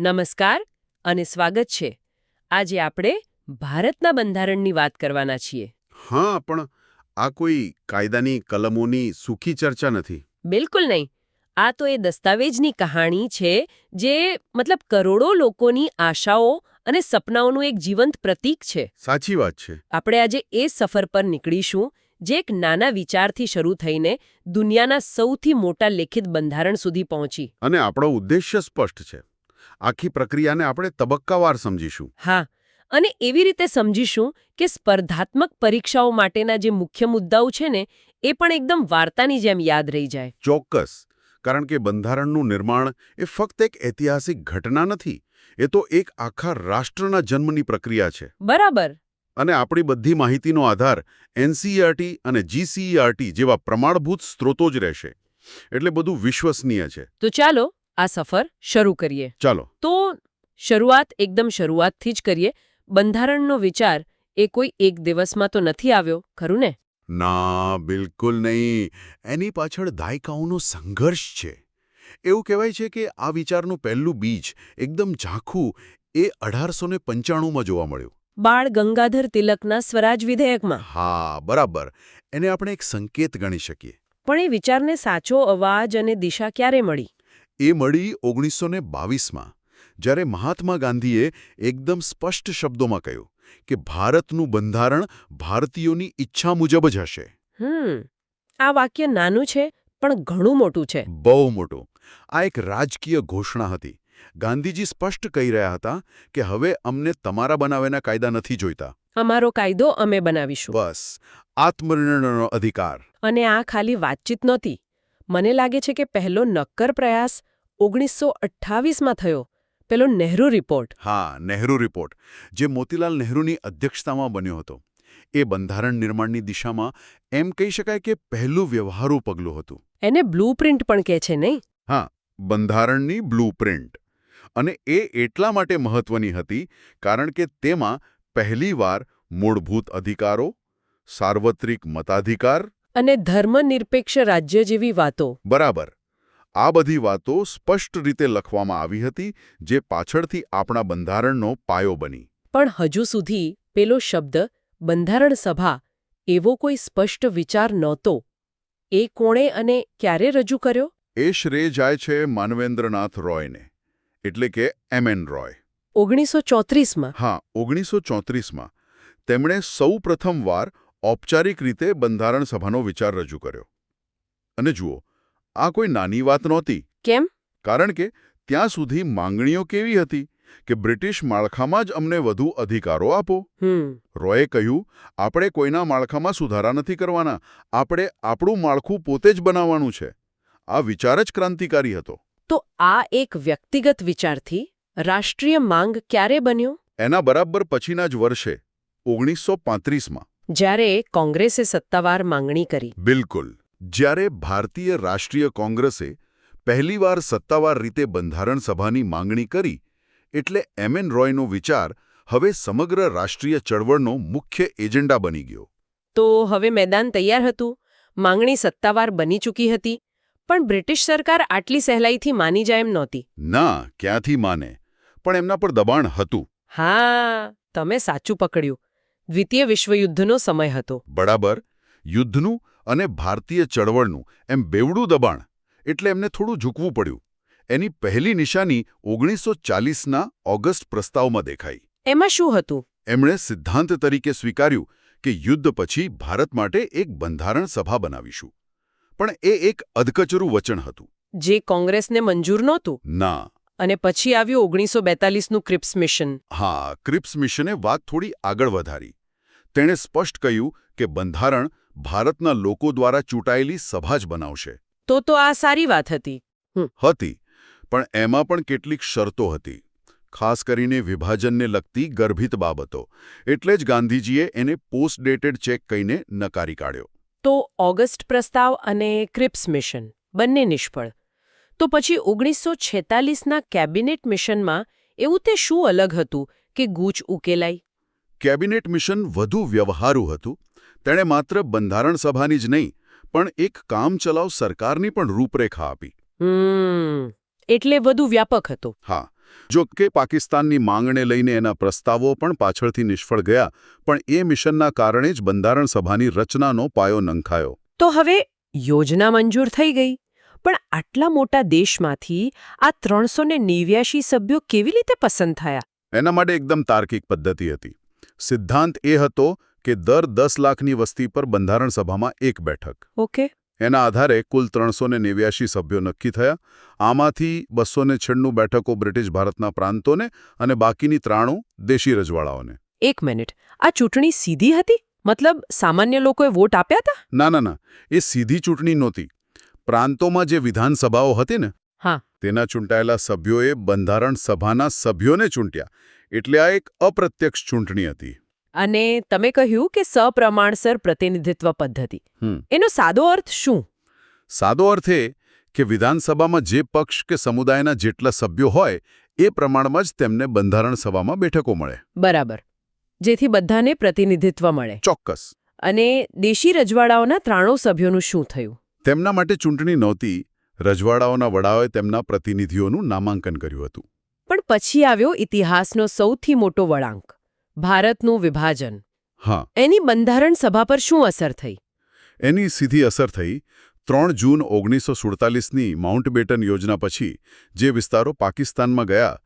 નમસ્કાર અને સ્વાગત છે. આજે આપણે ભારતના બંધારણની વાત કરવાના છીએ. હા પણ આ કોઈ કાયદાની કલમોની સૂકી ચર્ચા નથી. બિલકુલ નહીં. આ તો એ દસ્તાવેજની કહાણી છે જે મતલબ કરોડો લોકોની આશાઓ અને સપનાઓનું એક જીવંત પ્રતીક છે. સાચી વાત છે. આપણે આજે એ સફર પર નીકળીશું જે એક નાના વિચારથી શરૂ થઈને દુનિયાના સૌથી મોટા લેખિત બંધારણ સુધી પહોંચી. અને આપણો ઉદ્દેશ્ય સ્પષ્ટ છે. આખી પ્રક્રિયાને આપણે તબક્કાવાર સમજીશું. હા અને એવી રીતે સમજીશું કે સ્પર્ધાત્મક પરીક્ષાઓ માટેના જે મુખ્ય મુદ્દાઓ છે ને એ પણ એકદમ વાર્તાની જેમ યાદ રહી જાય. ચોક્કસ. કારણ કે બંધારણનું નિર્માણ એ ફક્ત એક ઐતિહાસિક ઘટના નથી એ તો એક આખા રાષ્ટ્રના જન્મની પ્રક્રિયા છે. બરાબર. અને આપણી બધી માહિતીનો આધાર એનસીઈઆરટી અને જીસીઈઆરટી જેવા પ્રમાણભૂત સ્ત્રોતો જ રહેશે. એટલે બધું વિશ્વસનીય છે. તો ચાલો આ સફર શરૂ કરીએ. ચાલો. તો શરૂઆત એકદમ શરૂઆતથી જ કરીએ. બંધારણનો વિચાર એ કોઈ એક દિવસમાં તો નથી આવ્યો ખરું ને? ના બિલકુલ નહીં. એની પાછળ દાયકાઓનો સંઘર્ષ છે. એવું કહેવાય છે કે આ વિચારનું પહેલું બીજ એકદમ ઝાંખું એ અઢારસો ને પંચાણુંમાં જોવા મળ્યું. બાળ ગંગાધર તિલકના સ્વરાજ વિધેયકમાં. હા બરાબર. એને આપણે એક સંકેત ગણી શકીએ. પણ એ વિચારને સાચો અવાજ અને દિશા ક્યારે મળી? એ મળી ઓગણીસો ને બાવીસમાં જ્યારે મહાત્મા ગાંધીએ એકદમ સ્પષ્ટ શબ્દોમાં કહ્યું કે ભારતનું બંધારણ ભારતીયોની ઈચ્છા મુજબ જ હશે. આ વાક્ય નાનું છે પણ ઘણું મોટું છે. બહુ મોટું. આ એક રાજકીય ઘોષણા હતી. ગાંધીજી સ્પષ્ટ કહી રહ્યા હતા કે હવે અમને તમારા બનાવેના કાયદા નથી જોઈતા. અમારો કાયદો અમે બનાવીશું. બસ આત્મનિર્ણયનો અધિકાર. અને આ ખાલી વાતચીત નહોતી. મને લાગે છે કે પહેલો નક્કર પ્રયાસ ઓગણીસો અઠ્ઠાવીસમાં થયો. પેલો નહેરુ રિપોર્ટ. હા નહેરુ રિપોર્ટ જે મોતીલાલ નહેરુની અધ્યક્ષતામાં બન્યો હતો. એ બંધારણ નિર્માણની દિશામાં એમ કહી શકાય કે પહેલું વ્યવહારુ પગલું હતું. એને બ્લુપ્રિન્ટ પણ કહે છે નહીં? હા બંધારણની બ્લુપ્રિન્ટ અને એ એટલા માટે મહત્વની હતી કારણ કે તેમાં પહેલીવાર મૂળભૂત અધિકારો સાર્વત્રિક મતાધિકાર અને ધર્મનિરપેક્ષ રાજ્ય જેવી વાતો. બરાબર. આ બધી વાતો સ્પષ્ટ રીતે લખવામાં આવી હતી જે પાછળથી આપણા બંધારણનો પાયો બની. પણ હજુ સુધી પેલો શબ્દ બંધારણ સભા એવો કોઈ સ્પષ્ટ વિચાર નહોતો. એ કોણે અને ક્યારે રજૂ કર્યો? એ શ્રેય જાય છે માનવેન્દ્રનાથ રોયને એટલે કે એમ એન રોય. ઓગણીસો ચોત્રીસમાં. હા ઓગણીસો ચોત્રીસમાં. તેમણે સૌ પ્રથમવાર ઔપચારિક રીતે બંધારણ સભાનો વિચાર રજૂ કર્યો. અને જુઓ આ કોઈ નાની વાત નહોતી. કેમ? કારણ કે ત્યાં સુધી માંગણીઓ કેવી હતી કે બ્રિટિશ માળખામાં જ અમને વધુ અધિકારો આપો. રોયે કહ્યું આપણે કોઈના માળખામાં સુધારા નથી કરવાના. આપણે આપણું માળખું પોતે જ બનાવવાનું છે. આ વિચાર જ ક્રાંતિકારી હતો. તો આ એક વ્યક્તિગત વિચારથી રાષ્ટ્રીય માંગ ક્યારે બન્યો? એના બરાબર પછીના જ વર્ષે ઓગણીસો પાંત્રીસમાં. જ્યારે કોંગ્રેસે સત્તાવાર માંગણી કરી. બિલકુલ. જ્યારે ભારતીય રાષ્ટ્રીય કોંગ્રેસે પહેલીવાર સત્તાવાર રીતે બંધારણ સભાની માંગણી કરી એટલે એમ એન રોયનો વિચાર હવે સમગ્ર રાષ્ટ્રીય ચળવળનો મુખ્ય એજન્ડા બની ગયો. તો હવે મેદાન તૈયાર હતું. માંગણી સત્તાવાર બની ચૂકી હતી પણ બ્રિટિશ સરકાર આટલી સહેલાઈથી માની જાય એમ નહોતી. ના ક્યાંથી માને? પણ એમના પર દબાણ હતું. હા તમે સાચું પકડ્યું. દ્વિતીય વિશ્વયુદ્ધનો સમય હતો. બરાબર. યુદ્ધનું અને ભારતીય ચળવળનું એમ બેવડું દબાણ એટલે એમને થોડું ઝૂકવું પડ્યું. એની પહેલી નિશાની ઓગણીસો ચાલીસના ઓગસ્ટ પ્રસ્તાવમાં દેખાઈ. એમાં શું હતું? એમણે સિદ્ધાંત તરીકે સ્વીકાર્યું કે યુદ્ધ પછી ભારત માટે એક બંધારણ સભા બનાવીશું. પણ એ એક અધકચરું વચન હતું. જે કોંગ્રેસને મંજૂર નહોતું? ના. અને પછી આવ્યું ઓગણીસો બેતાલીસનું ક્રિપ્સ મિશન. હા ક્રિપ્સ મિશને વાત થોડી આગળ વધારી. તેણે સ્પષ્ટ કહ્યું કે બંધારણ ભારતના લોકો દ્વારા ચૂંટાયેલી સભા જ બનાવશે. તો તો આ સારી વાત હતી. હતી પણ એમાં પણ કેટલીક શરતો હતી. ખાસ કરીને વિભાજનને લગતી ગર્ભિત બાબતો. એટલે જ ગાંધીજીએ એને પોસ્ટ ડેટેડ ચેક કહીને નકારી કાઢ્યો. તો ઓગસ્ટ પ્રસ્તાવ અને ક્રિપ્સ મિશન બંને નિષ્ફળ. તો પછી ઓગણીસો છેતાલીસના કેબિનેટ મિશનમાં એવું તે શું અલગ હતું કે ગૂંચ ઉકેલાઈ? કેબિનેટ મિશન વધુ વ્યવહારુ હતું. તેણે માત્ર બંધારણ સભાની જ નહીં પણ એક કામચલાઉ સરકારની પણ રૂપરેખા આપી. એટલે વધુ વ્યાપક હતો. હા જો કે પાકિસ્તાનની માંગને લઈને એના પ્રસ્તાવો પણ પાછળથી નિષ્ફળ ગયા પણ એ મિશનના કારણે જ બંધારણ સભાની રચનાનો પાયો નંખાયો. તો હવે યોજના મંજૂર થઈ ગઈ. પણ આટલા મોટા દેશમાંથી આ ત્રણસો નેવ્યાશી સભ્યો કેવી રીતે પસંદ થયા? એના માટે એકદમ તાર્કિક પદ્ધતિ હતી. સિદ્ધાંત એ હતો કે દર દસ લાખની વસ્તી પર બંધારણ સભામાં એક બેઠક. ઓકે. એના આધારે કુલ ત્રણસો સભ્યો નક્કી થયા. આમાંથી બસો બેઠકો બ્રિટિશ ભારતના પ્રાંતોને અને બાકીની ત્રાણું દેશી રજવાડાઓને. એક મિનિટ. આ ચૂંટણી સીધી હતી? મતલબ સામાન્ય લોકોએ વોટ આપ્યા હતા? ના ના ના. એ સીધી ચૂંટણી નહોતી. પ્રાંતોમાં જે વિધાનસભાઓ હતી ને હા. તેના ચૂંટાયેલા સભ્યોએ બંધારણ સભાના સભ્યોને ચૂંટ્યા. એટલે આ એક અપ્રત્યક્ષ ચૂંટણી હતી. અને તમે કહ્યું કે સપ્રમાણસર પ્રતિનિધિત્વ પદ્ધતિ. એનો સાદો અર્થ શું? સાદો અર્થ એ કે વિધાનસભામાં જે પક્ષ કે સમુદાયના જેટલા સભ્યો હોય એ પ્રમાણમાં જ તેમને બંધારણ સભામાં બેઠકો મળે. બરાબર. જેથી બધાને પ્રતિનિધિત્વ મળે. ચોક્કસ. અને દેશી રજવાડાઓના ત્રાણું સભ્યોનું શું થયું? તેમના માટે ચૂંટણી નહોતી. રજવાડાઓના વડાઓએ તેમના પ્રતિનિધિઓનું નામાંકન કર્યું હતું. પણ પછી આવ્યો ઇતિહાસનો સૌથી મોટો વળાંક ભારતનું વિભાજન. હા. એની બંધારણ સભા પર શું અસર થઈ? એની સીધી અસર થઈ ત્રણ જૂન ઓગણીસો સુડતાલીસની માઉન્ટબેટન યોજના પછી જે વિસ્તારો પાકિસ્તાનમાં ગયા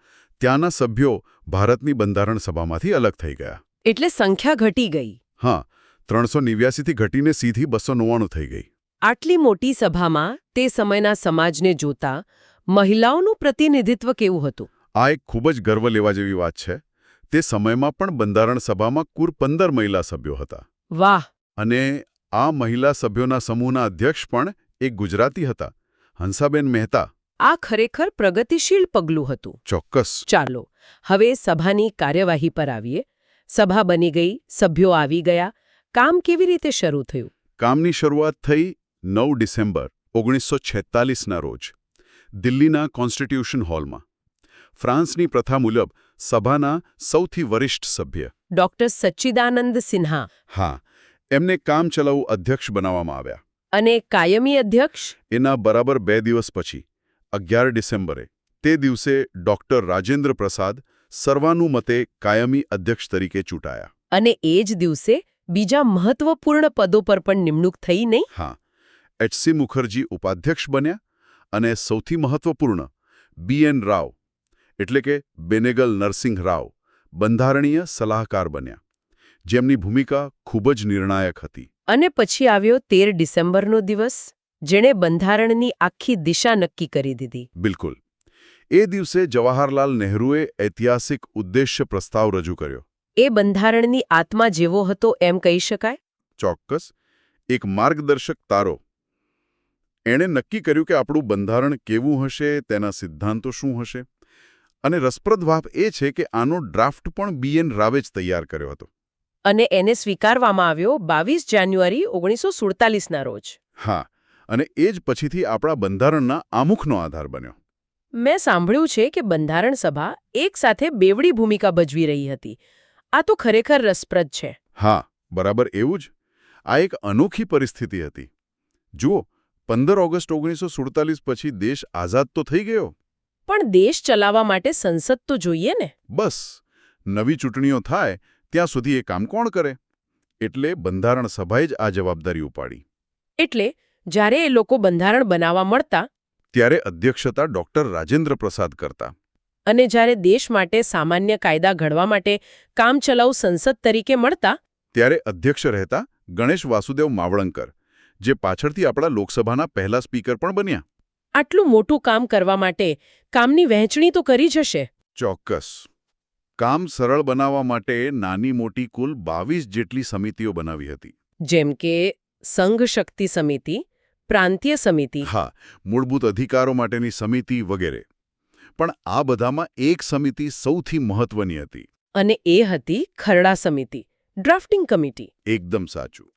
ત્યાંના સભ્યો ભારતની બંધારણ સભામાંથી અલગ થઈ ગયા. એટલે સંખ્યા ઘટી ગઈ. હા ત્રણસો નેવ્યાસીથી ઘટીને સીધી બસો નવ્વાણું થઈ ગઈ. આટલી મોટી સભામાં તે સમયના સમાજને જોતા મહિલાઓનું પ્રતિનિધિત્વ કેવું હતું? આ એક ખૂબ જ ગર્વ લેવા જેવી વાત છે. તે સમયમાં પણ બંધારણ સભામાં કુલ પંદર મહિલા સભ્યો હતા. વાહ! અને આ મહિલા સભ્યોના સમૂહના અધ્યક્ષ પણ એક ગુજરાતી હતા હંસાબેન મહેતા. આ ખરેખર પ્રગતિશીલ પગલું હતું. ચોક્કસ. ચાલો હવે સભાની કાર્યવાહી પર આવીએ. સભા બની ગઈ સભ્યો આવી ગયા. કામ કેવી રીતે શરૂ થયું? કામની શરૂઆત થઈ નવ ડિસેમ્બર ઓગણીસો છેતાલીસના રોજ દિલ્હીના કોન્સ્ટિટ્યુશન હોલમાં. ફ્રાન્સની પ્રથા મુજબ સભાના સૌથી વરિષ્ઠ સભ્ય. ડોક્ટર સચ્ચિદાનંદ સિન્હા. હા એમને કામચલાઉ અધ્યક્ષ બનાવવામાં આવ્યા. અને કાયમી અધ્યક્ષ? એના બરાબર બે દિવસ પછી અગિયાર ડિસેમ્બરે તે દિવસે ડોક્ટર રાજેન્દ્ર પ્રસાદ સર્વાનુમતે કાયમી અધ્યક્ષ તરીકે ચૂંટાયા. અને એ જ દિવસે બીજા મહત્વપૂર્ણ પદો પર પણ નિમણૂક થઈ નહીં? હા એચસી મુખર્જી ઉપાધ્યક્ષ બન્યા અને સૌથી મહત્વપૂર્ણ બી એન રાવ એટલે કે બેનેગલ નરસિંહ રાવ બંધારણીય સલાહકાર બન્યા. જેમની ભૂમિકા ખૂબ જ નિર્ણાયક હતી. અને પછી આવ્યો તેર ડિસેમ્બરનો દિવસ જેણે બંધારણની આખી દિશા નક્કી કરી દીધી. બિલકુલ. એ દિવસે જવાહરલાલ નહેરુએ ઐતિહાસિક ઉદ્દેશ્ય પ્રસ્તાવ રજૂ કર્યો. એ બંધારણની આત્મા જેવો હતો એમ કહી શકાય? ચોક્કસ. એક માર્ગદર્શક તારો. એણે નક્કી કર્યું કે આપણું બંધારણ કેવું હશે તેના સિદ્ધાંતો શું હશે? અને રસપ્રદ વાત એ છે કે આનો ડ્રાફ્ટ પણ બી એન રાવે જ તૈયાર કર્યો હતો. અને એને સ્વીકારવામાં આવ્યો બાવીસ જાન્યુઆરી ઓગણીસો સુડતાલીસના રોજ. હા અને એ જ પછીથી આપણા બંધારણના આમુખનો આધાર બન્યો. મેં સાંભળ્યું છે કે બંધારણ સભા એક સાથે બેવડી ભૂમિકા ભજવી રહી હતી. આ તો ખરેખર રસપ્રદ છે. હા બરાબર એવું જ. આ એક અનોખી પરિસ્થિતિ હતી. જુઓ પંદર ઓગસ્ટ ઓગણીસો સુડતાલીસ પછી દેશ આઝાદ તો થઈ ગયો. પણ દેશ ચલાવવા માટે સંસદ તો જોઈએ ને. બસ. નવી ચૂંટણીઓ થાય ત્યાં સુધી એ કામ કોણ કરે? એટલે બંધારણ સભાએ જ આ જવાબદારી ઉપાડી. એટલે જ્યારે એ લોકો બંધારણ બનાવવા મળતા ત્યારે અધ્યક્ષતા ડોક્ટર રાજેન્દ્ર પ્રસાદ કરતા. અને જ્યારે દેશ માટે સામાન્ય કાયદા ઘડવા માટે કામચલાઉ સંસદ તરીકે મળતા ત્યારે અધ્યક્ષ રહેતા ગણેશ વાસુદેવ માવળંકર જે પાછળથી આપણા લોકસભાના પહેલા સ્પીકર પણ બન્યા. આટલું મોટું કામ કરવા માટે કામની વહેંચણી તો કરી જ હશે. ચોક્કસ. કામ સરળ બનાવવા માટે નાની મોટી કુલ બાવીસ જેટલી સમિતિઓ બનાવી હતી. જેમ કે સંઘ શક્તિ સમિતિ પ્રાંતીય સમિતિ. હા મૂળભૂત અધિકારો માટેની સમિતિ વગેરે. પણ આ બધામાં એક સમિતિ સૌથી મહત્વની હતી. અને એ હતી ખરડા સમિતિ ડ્રાફ્ટિંગ કમિટી. એકદમ સાચું.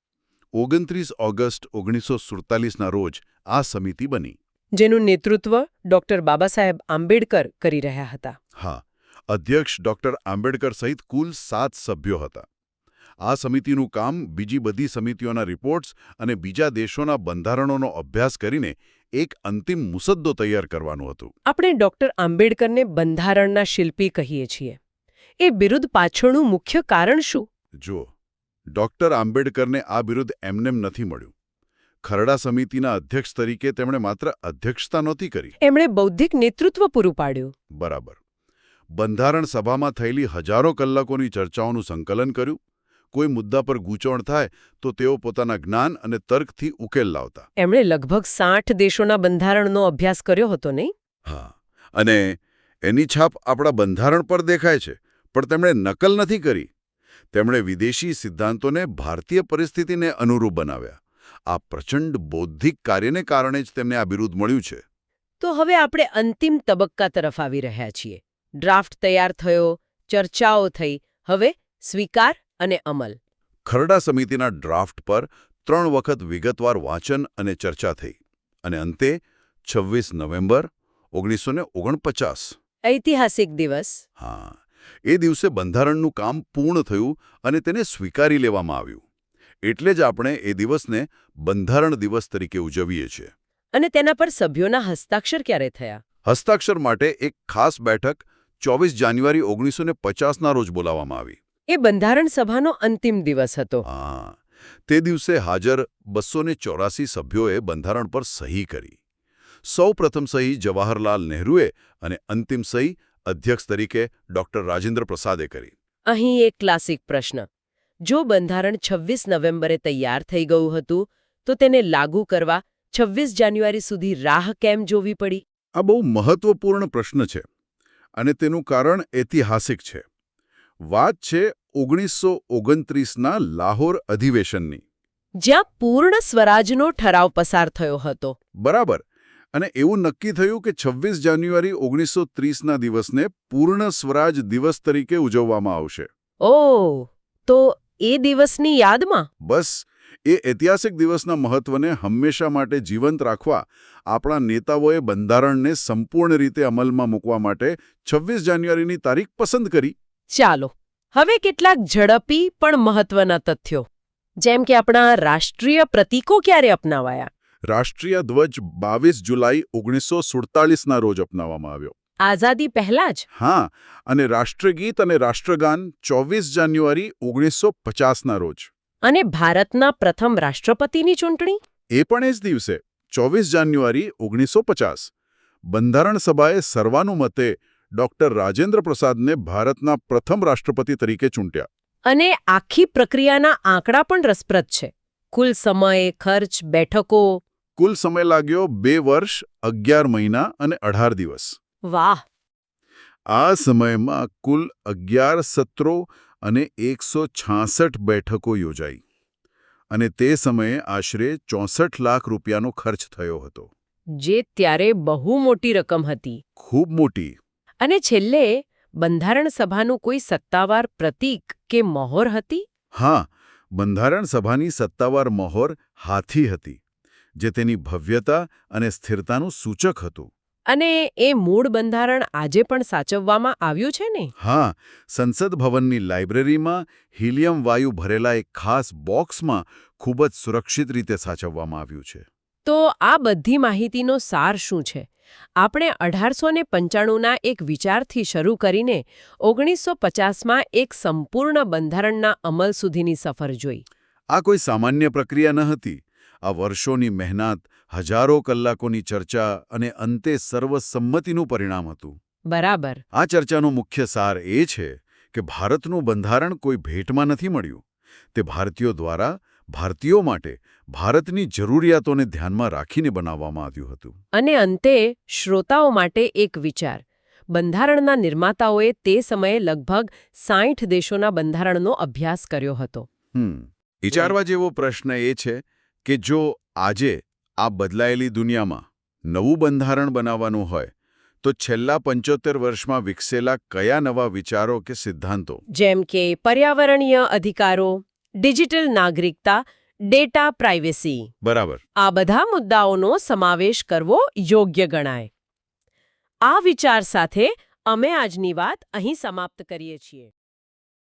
ઓગણત્રીસ ઓગસ્ટ ઓગણીસો સુડતાલીસના રોજ આ સમિતિ બની. જેનું નેતૃત્વ ડોક્ટર બાબા સાહેબ આંબેડકર કરી રહ્યા હતા. હા અધ્યક્ષ ડોક્ટર આંબેડકર સહિત કુલ સાત સભ્યો હતા. આ સમિતિનું કામ બીજી બધી સમિતિઓના રિપોર્ટ્સ અને બીજા દેશોના બંધારણોનો અભ્યાસ કરીને એક અંતિમ મુસદ્દો તૈયાર કરવાનું હતું. આપણે ડોક્ટર આંબેડકરને બંધારણના શિલ્પી કહીએ છીએ. એ બિરુદ પાછળનું મુખ્ય કારણ શું? જો ડોક્ટર આંબેડકરને આ બિરુદ એમનેમ નથી મળ્યું. ખરડા સમિતિના અધ્યક્ષ તરીકે તેમણે માત્ર અધ્યક્ષતા નહોતી કરી. એમણે બૌદ્ધિક નેતૃત્વ પૂરું પાડ્યું. બરાબર. બંધારણ સભામાં થયેલી હજારો કલાકોની ચર્ચાઓનું સંકલન કર્યું. કોઈ મુદ્દા પર ગૂંચવણ થાય તો તેઓ પોતાના જ્ઞાન અને તર્કથી ઉકેલ લાવતા. એમણે લગભગ સાઠ દેશોના બંધારણનો અભ્યાસ કર્યો હતો નહીં? હા. અને એની છાપ આપણા બંધારણ પર દેખાય છે પણ તેમણે નકલ નથી કરી. તેમણે વિદેશી સિદ્ધાંતોને ભારતીય પરિસ્થિતિને અનુરૂપ બનાવ્યા. આ પ્રચંડ બૌદ્ધિક કાર્યને કારણે જ તેમને આ બિરુદ મળ્યું છે. તો હવે આપણે અંતિમ તબક્કા તરફ આવી રહ્યા છીએ. ડ્રાફ્ટ તૈયાર થયો ચર્ચાઓ થઈ હવે સ્વીકાર અને અમલ. ખરડા સમિતિના ડ્રાફ્ટ પર ત્રણ વખત વિગતવાર વાંચન અને ચર્ચા થઈ અને અંતે છવ્વીસ નવેમ્બર ઓગણીસો ને ઓગણપચાસ. ઐતિહાસિક દિવસ. હા એ દિવસે બંધારણનું કામ પૂર્ણ થયું અને તેને સ્વીકારી લેવામાં આવ્યું. એટલે જ આપણે એ દિવસને બંધારણ દિવસ તરીકે ઉજવીએ છીએ. અને તેના પર સભ્યોના હસ્તાક્ષર ક્યારે થયા? હસ્તાક્ષર માટે એક ખાસ બેઠક ચોવીસ જાન્યુઆરી ઓગણીસો ના પચાસના રોજ બોલાવવામાં આવી. એ બંધારણ સભાનો અંતિમ દિવસ હતો. હા. તે દિવસે હાજર બસો ચોરાસી સભ્યોએ બંધારણ પર સહી કરી. સૌ પ્રથમ સહી જવાહરલાલ નહેરુએ અને અંતિમ સહી અધ્યક્ષ તરીકે ડોક્ટર રાજેન્દ્ર પ્રસાદે કરી. અહીં એક ક્લાસિક પ્રશ્ન. જો બંધારણ 26 નવેમ્બરે તૈયાર થઈ ગયું હતું તો તેને લાગુ કરવા 26 જાન્યુઆરી સુધી રાહ કેમ જોવી પડી? આ બહુ મહત્વપૂર્ણ પ્રશ્ન છે અને તેનું કારણ ઐતિહાસિક છે. વાત છે ઓગણીસો ઓગણત્રીસના લાહોર અધિવેશનની. જ્યાં પૂર્ણ સ્વરાજનો ઠરાવ પસાર થયો હતો. બરાબર. અને એવું નક્કી થયું કે છવ્વીસ જાન્યુઆરી ઓગણીસો ત્રીસના દિવસને પૂર્ણ સ્વરાજ દિવસ તરીકે ઉજવવામાં આવશે. ઓ તો એ દિવસની યાદમાં? બસ એ ઐતિહાસિક દિવસના મહત્વને હંમેશા માટે જીવંત રાખવા આપણા નેતાઓએ બંધારણને સંપૂર્ણ રીતે અમલમાં મૂકવા માટે છવ્વીસ જાન્યુઆરીની તારીખ પસંદ કરી. ચાલો હવે કેટલાક ઝડપી પણ મહત્વના તથ્યો. જેમ કે આપણા રાષ્ટ્રીય પ્રતીકો ક્યારે અપનાવાયા? રાષ્ટ્રીય ધ્વજ બાવીસ જુલાઈ ઓગણીસો સુડતાલીસના રોજ અપનાવવામાં આવ્યો. આઝાદી પહેલા જ? હા અને રાષ્ટ્રગીત અને રાષ્ટ્રગાન ચોવીસ જાન્યુઆરી ઓગણીસો પચાસના રોજ. અને ભારતના પ્રથમ રાષ્ટ્રપતિની ચૂંટણી? એ પણ એ જ દિવસે ચોવીસ જાન્યુઆરી ઓગણીસો પચાસ. બંધારણ સભાએ સર્વાનુમતે ડોક્ટર રાજેન્દ્ર પ્રસાદને ભારતના પ્રથમ રાષ્ટ્રપતિ તરીકે ચૂંટ્યા. અને આખી પ્રક્રિયાના આંકડા પણ રસપ્રદ છે. કુલ સમય ખર્ચ બેઠકો? કુલ સમય લાગ્યો બે વર્ષ અગિયાર મહિના અને અઢાર દિવસ. વાહ. આ સમયમાં કુલ અગિયાર સત્રો અને એકસો છાસઠ બેઠકો યોજાઈ અને તે સમયે આશરે ચોસઠ લાખ રૂપિયાનો ખર્ચ થયો હતો. જે ત્યારે બહુ મોટી રકમ હતી. ખૂબ મોટી. અને છેલ્લે બંધારણ સભાનું કોઈ સત્તાવાર પ્રતીક કે મહોર હતી? હા બંધારણ સભાની સત્તાવાર મહોર હાથી હતી જે તેની ભવ્યતા અને સ્થિરતાનું સૂચક હતું. અને એ મૂળ બંધારણ આજે પણ સાચવવામાં આવ્યું છે ને? હા સંસદ ભવનની લાઇબ્રેરીમાં હિલિયમ વાયુ ભરેલા એક ખાસ બોક્સમાં ખૂબ જ સુરક્ષિત રીતે સાચવવામાં આવ્યું છે. તો આ બધી માહિતીનો સાર શું છે? આપણે અઢારસો ને પંચાણુંના એક વિચારથી શરૂ કરીને ઓગણીસો પચાસમાં એક સંપૂર્ણ બંધારણના અમલ સુધીની સફર જોઈ. આ કોઈ સામાન્ય પ્રક્રિયા ન હતી. આ વર્ષોની મહેનત હજારો કલાકોની ચર્ચા અને અંતે સર્વસંમતિનું પરિણામ હતું. બરાબર. આ ચર્ચાનો મુખ્ય સાર એ છે કે ભારતનું બંધારણ કોઈ ભેટમાં નથી મળ્યું. તે ભારતીયો દ્વારા ભારતીયો માટે ભારતની જરૂરિયાતોને ધ્યાનમાં રાખીને બનાવવામાં આવ્યું હતું. અને અંતે શ્રોતાઓ માટે એક વિચાર. બંધારણના નિર્માતાઓએ તે સમયે લગભગ સાઠ દેશોના બંધારણનો અભ્યાસ કર્યો હતો. વિચારવા જેવો પ્રશ્ન એ છે કે જો આજે આ બદલાયેલી દુનિયામાં નવું બંધારણ બનાવવાનું હોય તો છેલ્લા પંચોતેર વર્ષમાં વિકસેલા કયા નવા વિચારો કે સિદ્ધાંતો? જેમ કે પર્યાવરણીય અધિકારો ડિજિટલ નાગરિકતા ડેટા પ્રાઇવેસી. બરાબર. આ બધા મુદ્દાઓનો સમાવેશ કરવો યોગ્ય ગણાય. આ વિચાર સાથે અમે આજની વાત અહીં સમાપ્ત કરીએ છીએ.